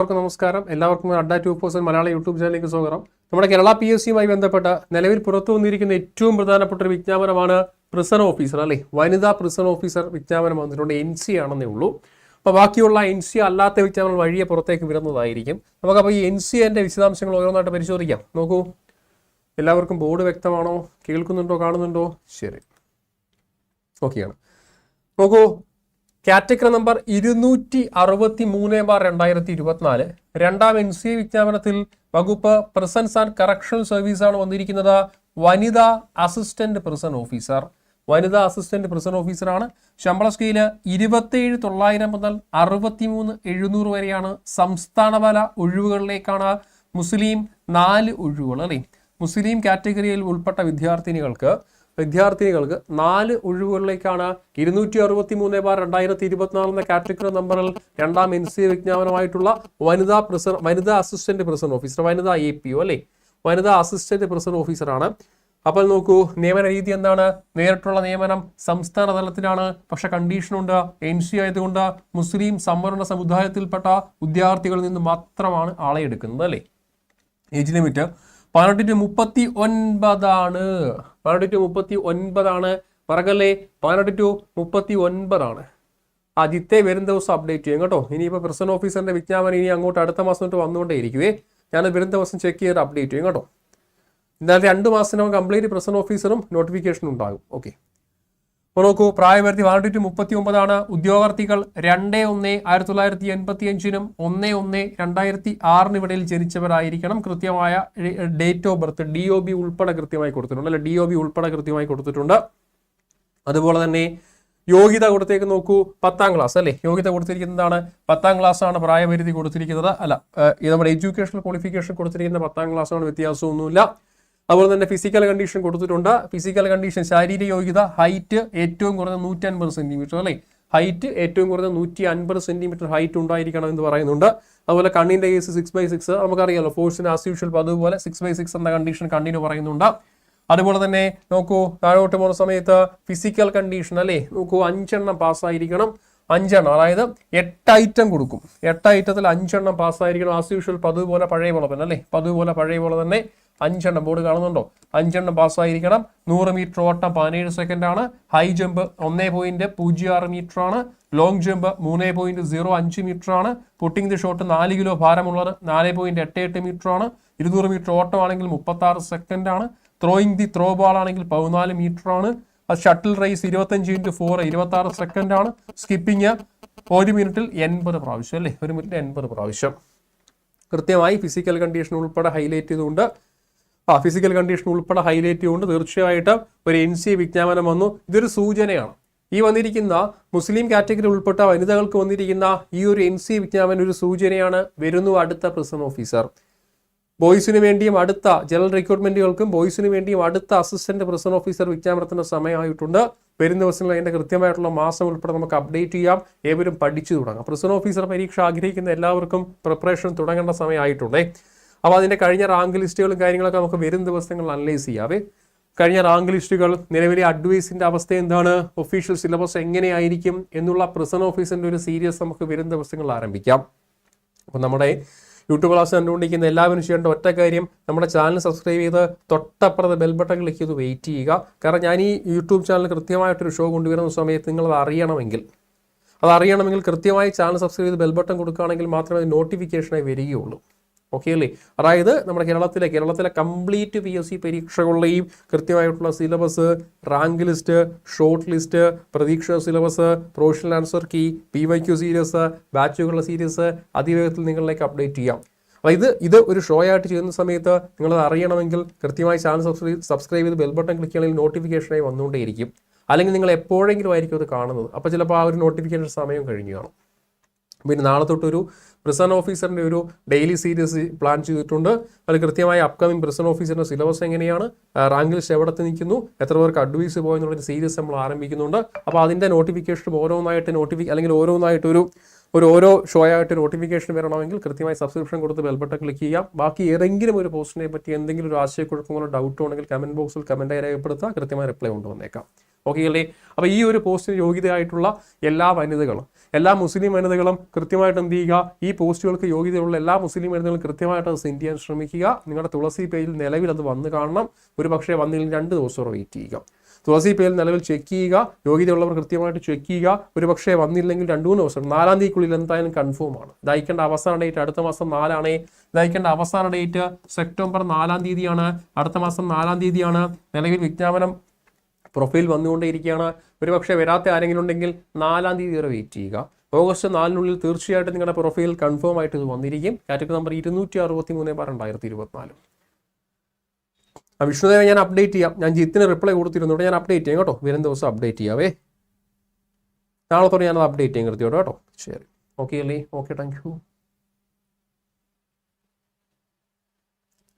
എല്ലാവർക്കും നമസ്കാരം. എല്ലാവർക്കും അഡ്ഡ ടു പേഴ്സൺ മലയാള യൂട്യൂബ് ചാനലിലേക്ക് സ്വാഗതം. നമ്മുടെ കേരള പി എസ് സിയുമായി ബന്ധപ്പെട്ട നിലവിൽ പുറത്തു വന്നിരിക്കുന്ന ഏറ്റവും പ്രധാനപ്പെട്ട ഒരു വിജ്ഞാപനമാണ് പ്രിസൺ ഓഫീസർ അല്ലെ? വനിതാ പ്രിസൺ ഓഫീസർ വിജ്ഞാപനം വന്നിട്ടുണ്ട്. എൻ സി ആണെന്നേ ഉള്ളൂ. അപ്പോൾ ബാക്കിയുള്ള എൻ സി അല്ലാത്ത വിജ്ഞാപനം വഴിയെ പുറത്തേക്ക് വരുന്നതായിരിക്കും നമുക്കപ്പോൾ ഈ എൻ സി എന്റെ വിശദാംശങ്ങൾ ഓരോന്നായിട്ട് പരിശോധിക്കാം. നോക്കൂ. എല്ലാവർക്കും ബോർഡ് വ്യക്തമാണോ? കേൾക്കുന്നുണ്ടോ? കാണുന്നുണ്ടോ? ശരി. ഓക്കെയാണ് നോക്കൂ. കാറ്റഗറി നമ്പർ ഇരുന്നൂറ്റി അറുപത്തി മൂന്ന് ബാർ രണ്ടായിരത്തി ഇരുപത്തിനാല് രണ്ടാം എൻ സി വിജ്ഞാപനത്തിൽ വകുപ്പ് പ്രസൻസ് ആൻഡ് കറക്ഷൻ സർവീസ് ആണ് വന്നിരിക്കുന്നത് വനിതാ അസിസ്റ്റന്റ് പ്രിസൺ ഓഫീസർ വനിതാ അസിസ്റ്റന്റ് പ്രസൻ ഓഫീസറാണ് ശമ്പള സ്കെയിൽ ഇരുപത്തിയേഴ് തൊള്ളായിരം മുതൽ അറുപത്തിമൂന്ന് എഴുന്നൂറ് വരെയാണ് സംസ്ഥാനതല ഒഴിവുകളിലേക്കാണ് മുസ്ലിം നാല് ഒഴിവുകൾ അല്ലേ? മുസ്ലിം കാറ്റഗറിയിൽ ഉൾപ്പെട്ട വിദ്യാർത്ഥിനികൾക്ക് വിദ്യാർത്ഥിനികൾക്ക് നാല് ഒഴിവുകളിലേക്കാണ് ഇരുന്നൂറ്റി അറുപത്തി മൂന്ന് ബാർ രണ്ടായിരത്തി ഇരുപത്തിനാല് എന്ന കാറ്റഗറി നമ്പറിൽ രണ്ടാം എൻ സി വിജ്ഞാപനമായിട്ടുള്ള വനിതാ പ്രസർ വനിതാ അസിസ്റ്റന്റ് പ്രിസർ ഓഫീസർ വനിതാ എ പി ഒ അല്ലേ? വനിതാ അസിസ്റ്റന്റ് പ്രിസർ ഓഫീസറാണ്. അപ്പോൾ നോക്കൂ നിയമന രീതി എന്താണ്? നേരിട്ടുള്ള നിയമനം സംസ്ഥാന തലത്തിലാണ്. പക്ഷെ കണ്ടീഷനുണ്ട് എൻ സി ആയതുകൊണ്ട് മുസ്ലിം സംവരണ സമുദായത്തിൽപ്പെട്ട വിദ്യാർത്ഥികളിൽ നിന്ന് മാത്രമാണ് ആളെ എടുക്കുന്നത് അല്ലേ? ഏജ് ലിമിറ്റ് പതിനെട്ട് ടു മുപ്പത്തി ഒൻപതാണ് പതിനെട്ട് ടു മുപ്പത്തി ഒൻപതാണ് പറകല്ലേ പതിനെട്ട് ടു മുപ്പത്തി ഒൻപതാണ് ആദ്യത്തെ വരും ദിവസം അപ്ഡേറ്റ് ചെയ്യും കേട്ടോ. ഇനിയിപ്പോൾ പ്രസിഡന്റ് ഓഫീസറിന്റെ വിജ്ഞാപനം ഇനി അങ്ങോട്ട് അടുത്ത മാസം തൊട്ട് വന്നുകൊണ്ടേ ഇരിക്കുവേ ഞാൻ വരും ദിവസം ചെക്ക് ചെയ്ത് അപ്ഡേറ്റ് ചെയ്യും കേട്ടോ. എന്തായാലും രണ്ട് മാസത്തിനകം കംപ്ലീറ്റ് പ്രസന്റ് ഓഫീസറും നോട്ടിഫിക്കേഷനും ഉണ്ടാകും. ഓക്കെ അപ്പോൾ നോക്കൂ പ്രായപരിധി ടു മുപ്പത്തി ഒമ്പതാണ് ഉദ്യോഗാർത്ഥികൾ രണ്ട് ഒന്ന് ആയിരത്തി തൊള്ളായിരത്തി എൺപത്തി അഞ്ചിനും ഒന്ന് ഒന്ന് രണ്ടായിരത്തി ആറിന് ഇടയിൽ ജനിച്ചവരായിരിക്കണം. കൃത്യമായ date of birth D O B ഉൾപ്പെടെ കൃത്യമായി കൊടുത്തിട്ടുണ്ട്. അല്ലെ ഡി ഒ ബി ഉൾപ്പെടെ കൃത്യമായി കൊടുത്തിട്ടുണ്ട്. അതുപോലെ തന്നെ യോഗ്യത കൊടുത്തേക്ക് നോക്കൂ പത്താം ക്ലാസ് അല്ലേ? യോഗ്യത കൊടുത്തിരിക്കുന്നതാണ് പത്താം ക്ലാസ് ആണ് പ്രായപരിധി കൊടുത്തിരിക്കുന്നത്. അല്ല നമ്മുടെ എഡ്യൂക്കേഷണൽ ക്വാളിഫിക്കേഷൻ കൊടുത്തിരിക്കുന്ന പത്താം ക്ലാസ് ആണ് വ്യത്യാസമൊന്നുമില്ല. അതുപോലെ തന്നെ ഫിസിക്കൽ കണ്ടീഷൻ കൊടുത്തിട്ടുണ്ട്. ഫിസിക്കൽ കണ്ടീഷൻ ശാരീരിക യോഗ്യത ഹൈറ്റ് ഏറ്റവും കുറഞ്ഞ നൂറ്റി അൻപത് സെന്റിമീറ്റർ അല്ലേ? ഹൈറ്റ് ഏറ്റവും കുറഞ്ഞ നൂറ്റി അൻപത് സെന്റിമീറ്റർ ഹൈറ്റ് ഉണ്ടായിരിക്കണം എന്ന് പറയുന്നുണ്ട്. അതുപോലെ കണ്ണിന്റെ കേസ് സിക്സ് ബൈ സിക്സ് നമുക്കറിയാലോ ഫോഴ്സിന് ആസ് യൂഷ്വൽ അതുപോലെ സിക്സ് ബൈ സിക്സ് എന്ന കണ്ടീഷൻ കണ്ണിന് പറയുന്നുണ്ട്. അതുപോലെ തന്നെ നോക്കൂ താഴോട്ട് പോകുന്ന സമയത്ത് ഫിസിക്കൽ കണ്ടീഷൻ അല്ലേ? നോക്കൂ അഞ്ചെണ്ണം പാസ്സായിരിക്കണം അഞ്ചെണ്ണം അതായത് എട്ട് ഐറ്റം കൊടുക്കും. എട്ട് ഐറ്റത്തിൽ അഞ്ചെണ്ണം പാസ്സായിരിക്കണം ആസ് യൂഷ്വൽ പതുപോലെ പഴയ പോലെ തന്നെ അല്ലേ? പതുപോലെ പഴയ പോലെ തന്നെ അഞ്ചെണ്ണം ബോർഡ് കാണുന്നുണ്ടോ? അഞ്ചെണ്ണം പാസ്സായിരിക്കണം നൂറ് മീറ്റർ ഓട്ടം പതിനേഴ് സെക്കൻഡ് ആണ്. ഹൈ ജമ്പ് ഒന്നേ പോയിന്റ് പൂജ്യം ആറ് മീറ്റർ ആണ്. ലോങ് ജമ്പ് മൂന്നേ പോയിന്റ് സീറോ അഞ്ച് മീറ്റർ ആണ്. പുട്ടിംഗ് ദി ഷോട്ട് നാല് കിലോ ഭാരമുള്ളത് നാല് പോയിന്റ് എട്ട് എട്ട് മീറ്റർ ആണ്. ഇരുന്നൂറ് മീറ്റർ ഓട്ടമാണെങ്കിൽ മുപ്പത്തി ആറ് സെക്കൻഡ് ആണ്. ത്രോയിങ് ദി ത്രോ ബോൾ ആണെങ്കിൽ പതിനാല് മീറ്റർ ആണ്. ഷട്ടിൽ റേസ് ഇരുപത്തഞ്ച് ഇന്റു ഫോർ ഇരുപത്തി ആറ് സെക്കൻഡ് ആണ്. സ്കിപ്പിംഗ് ഒരു മിനിറ്റിൽ എൺപത് പ്രാവശ്യം അല്ലേ? ഒരു മിനിറ്റിൽ എൺപത് പ്രാവശ്യം. കൃത്യമായി ഫിസിക്കൽ കണ്ടീഷൻ ഉൾപ്പെടെ ഹൈലൈറ്റ് ചെയ്തുകൊണ്ട് ആ ഫിസിക്കൽ കണ്ടീഷൻ ഉൾപ്പെടെ ഹൈലൈറ്റ് ചെയ്തുകൊണ്ട് തീർച്ചയായിട്ടും ഒരു എൻ സി വിജ്ഞാപനം വന്നു. ഇതൊരു സൂചനയാണ്. ഈ വന്നിരിക്കുന്ന മുസ്ലിം കാറ്റഗറി ഉൾപ്പെട്ട വനിതകൾക്ക് വന്നിരിക്കുന്ന ഈ ഒരു എൻ സി വിജ്ഞാപനം ഒരു സൂചനയാണ്. വരുന്നു അടുത്ത പ്രിസൺ ഓഫീസർ ബോയ്സിന് വേണ്ടിയും അടുത്ത ജനറൽ റിക്രൂട്ട്മെന്റുകൾക്കും ബോയ്സിന് വേണ്ടിയും അടുത്ത അസിസ്റ്റന്റ് പ്രിസൺ ഓഫീസർ വിജ്ഞാപനത്തിന്റെ സമയമായിട്ടുണ്ട്. വരുന്ന ദിവസങ്ങളിൽ അതിന്റെ കൃത്യമായിട്ടുള്ള മാസം ഉൾപ്പെടെ നമുക്ക് അപ്ഡേറ്റ് ചെയ്യാം. ഏവരും പഠിച്ചു തുടങ്ങാം. പ്രിസൺ ഓഫീസർ പരീക്ഷ ആഗ്രഹിക്കുന്ന എല്ലാവർക്കും പ്രിപ്പറേഷൻ തുടങ്ങേണ്ട സമയമായിട്ടുണ്ടേ. അപ്പോൾ അതിന്റെ കഴിഞ്ഞ റാങ്ക് ലിസ്റ്റുകളും കാര്യങ്ങളൊക്കെ നമുക്ക് വരും ദിവസങ്ങളിൽ അനലൈസ് ചെയ്യാവേ കഴിഞ്ഞ റാങ്ക് ലിസ്റ്റുകൾ നിലവിലെ അഡ്വൈസിന്റെ അവസ്ഥ എന്താണ്? ഒഫീഷ്യൽ സിലബസ് എങ്ങനെയായിരിക്കും? എന്നുള്ള പ്രസൻ ഓഫീസിന്റെ ഒരു സീരിയസ് നമുക്ക് വരും ദിവസങ്ങളിൽ ആരംഭിക്കാം. അപ്പോൾ നമ്മുടെ യൂട്യൂബ് ക്ലാസ് കണ്ടുകൊണ്ടിരിക്കുന്ന എല്ലാവരും ചെയ്യേണ്ട ഒറ്റ കാര്യം നമ്മുടെ ചാനൽ സബ്സ്ക്രൈബ് ചെയ്ത് തൊട്ടപ്പുറത്ത് ബെൽ ബട്ടൺ ക്ലിക്ക് ചെയ്ത് വെയിറ്റ് ചെയ്യുക. കാരണം ഞാൻ ഈ യൂട്യൂബ് ചാനൽ കൃത്യമായിട്ടൊരു ഷോ കൊണ്ടുവരുന്ന സമയത്ത് നിങ്ങളത് അറിയണമെങ്കിൽ അത് അറിയണമെങ്കിൽ കൃത്യമായി ചാനൽ സബ്സ്ക്രൈബ് ചെയ്ത് ബെൽ ബട്ടൺ കൊടുക്കുകയാണെങ്കിൽ മാത്രമേ നോട്ടിഫിക്കേഷനായി വരികയുള്ളൂ. ഓക്കെ അല്ലേ? അതായത് നമ്മുടെ കേരളത്തിലെ കേരളത്തിലെ കംപ്ലീറ്റ് പി എസ് സി പരീക്ഷകളുടെയും കൃത്യമായിട്ടുള്ള syllabus rank list short list പ്രതീക്ഷ syllabus professional answer key P Y Q series ബാച്ചുകളുടെ series അതിവേഗത്തിൽ നിങ്ങളിലേക്ക് അപ്ഡേറ്റ് ചെയ്യാം. അപ്പോൾ ഇത് ഇത് ഒരു ഷോ ആയിട്ട് ചെയ്യുന്ന സമയത്ത് നിങ്ങളത് അറിയണമെങ്കിൽ കൃത്യമായി ചാനൽ സബ്സ്ക്രൈബ് സബ്സ്ക്രൈബ് ചെയ്ത് ബെൽ ബട്ടൺ ക്ലിക്ക് ചെയ്യണമെങ്കിൽ നോട്ടിഫിക്കേഷനായി വന്നുകൊണ്ടേയിരിക്കും. അല്ലെങ്കിൽ നിങ്ങൾ എപ്പോഴെങ്കിലും ആയിരിക്കും അത് കാണുന്നത്. അപ്പോൾ ചിലപ്പോൾ ആ ഒരു നോട്ടിഫിക്കേഷൻ സമയം കഴിഞ്ഞു കാണും. പിന്നെ നാളെ തൊട്ടൊരു പ്രിസൺ ഓഫീസറിന്റെ ഒരു ഡെയിലി സീരീസ് പ്ലാൻ ചെയ്തിട്ടുണ്ട്. അതിൽ കൃത്യമായി അപ്കമിംഗ് പ്രിസൺ ഓഫീസറിന്റെ സിലബസ് എങ്ങനെയാണ് റാങ്ക് ലിസ്റ്റ് എവിടത്തെ നിൽക്കുന്നു എത്ര പേർക്ക് അഡ്വൈസ് പോയെന്നുള്ളൊരു സീരീസ് നമ്മൾ ആരംഭിക്കുന്നുണ്ട്. അപ്പോൾ അതിന്റെ നോട്ടിഫിക്കേഷൻ ഓരോന്നായിട്ട് നോട്ടിഫി അല്ലെങ്കിൽ ഓരോന്നായിട്ടൊരു ഒരു ഓരോ ഷോ ആയിട്ട് നോട്ടിഫിക്കേഷൻ വരണമെങ്കിൽ കൃത്യമായി സബ്സ്ക്രിപ്ഷൻ കൊടുത്ത് ബെൽബട്ടൺ ക്ലിക്ക് ചെയ്യാം. ബാക്കി ഏതെങ്കിലും ഒരു പോസ്റ്റിനെ പറ്റി എന്തെങ്കിലും ഒരു ആശയക്കുഴപ്പങ്ങളോ ഡൗട്ടോ ഉണ്ടെങ്കിൽ കമന്റ് ബോക്സിൽ കമന്റായി രേഖപ്പെടുത്തുക. കൃത്യമായി റിപ്ലൈ കൊണ്ടുവന്നേക്കാം ഓക്കെ അല്ലേ അപ്പോൾ ഈ ഒരു പോസ്റ്റിന് യോഗ്യതയായിട്ടുള്ള എല്ലാ വനിതകളും എല്ലാ മുസ്ലിം വനിതകളും കൃത്യമായിട്ട് എന്ത് ചെയ്യുക? ഈ പോസ്റ്റുകൾക്ക് യോഗ്യതയുള്ള എല്ലാ മുസ്ലിം വനിതകളും കൃത്യമായിട്ട് അത് സെൻഡ് ചെയ്യാൻ ശ്രമിക്കുക. നിങ്ങളുടെ തുളസി പേജിൽ നിലവിൽ അത് വന്ന് കാണണം. ഒരു പക്ഷേ വന്നില്ലെങ്കിൽ രണ്ട് ദിവസം വെയിറ്റ് ചെയ്യുക. തുളസി പേജിൽ നിലവിൽ ചെക്ക് ചെയ്യുക. യോഗ്യതയുള്ളവർ കൃത്യമായിട്ട് ചെക്ക് ചെയ്യുക. ഒരു പക്ഷേ വന്നില്ലെങ്കിൽ രണ്ട് മൂന്ന് ദിവസം നാലാം തീയതിക്കുള്ളിൽ എന്തായാലും കൺഫേം ആണ്. ദയക്കേണ്ട അവസാന ഡേറ്റ് അടുത്ത മാസം നാലാണേ. ദയക്കേണ്ട അവസാന ഡേറ്റ് സെപ്റ്റംബർ നാലാം തീയതിയാണ്. അടുത്ത മാസം നാലാം തീയതിയാണ്. നിലവിൽ വിജ്ഞാപനം പ്രൊഫൈൽ വന്നുകൊണ്ടേയിരിക്കുകയാണ്. ഒരു പക്ഷേ വരാത്ത ആരെങ്കിലും ഉണ്ടെങ്കിൽ നാലാം തീയതി വരെ വെയിറ്റ് ചെയ്യുക. ഓഗസ്റ്റ് നാലിനുള്ളിൽ തീർച്ചയായിട്ടും നിങ്ങളുടെ പ്രൊഫൈൽ കൺഫേം ആയിട്ട് ഇത് വന്നിരിക്കും. കാറ്റഗറി നമ്പർ ഇരുന്നൂറ്റി അറുപത്തി മൂന്ന് ബാർ രണ്ടായിരത്തി ഇരുപത്തിനാല് ആ വിഷ്ണുദേവ ഞാൻ അപ്ഡേറ്റ് ചെയ്യാം. ഞാൻ ജിത്തിന് റിപ്ലൈ കൊടുത്തിരുന്നുണ്ട് ഞാൻ അപ്ഡേറ്റ് ചെയ്യാം കേട്ടോ. വരും ദിവസം അപ്ഡേറ്റ് ചെയ്യാവേ. നാളെ തൊട്ട് ഞാനത് അപ്ഡേറ്റ് ചെയ്യാൻ കൃത്യമായിട്ട് കേട്ടോ. ശരി. ഓക്കെ അല്ലേ? Okay thank you